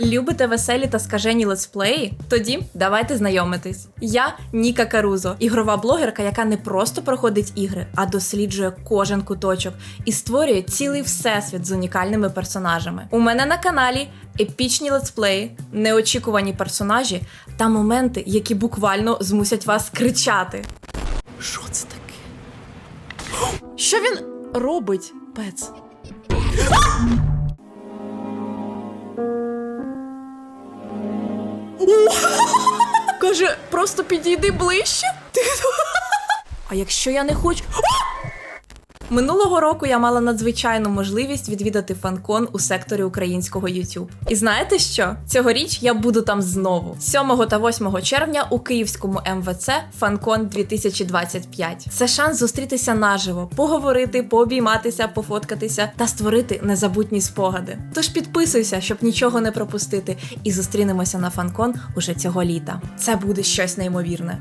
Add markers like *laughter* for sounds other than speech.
Любите веселі та скажені летсплеї? Тоді давайте знайомитись. Я Ніка Карузо, ігрова блогерка, яка не просто проходить ігри, а досліджує кожен куточок і створює цілий всесвіт з унікальними персонажами. У мене на каналі епічні летсплеї, неочікувані персонажі та моменти, які буквально змусять вас кричати. Що це таке? Що він робить, пец? Каже, просто підійди ближче. *laughs* А якщо я не хочу. Минулого року я мала надзвичайну можливість відвідати фанкон у секторі українського YouTube. І знаєте що? Цьогоріч я буду там знову. 7 та 8 червня у київському МВЦ Фанкон 2025. Це шанс зустрітися наживо, поговорити, пообійматися, пофоткатися та створити незабутні спогади. Тож підписуйся, щоб нічого не пропустити, і зустрінемося на фанкон уже цього літа. Це буде щось неймовірне.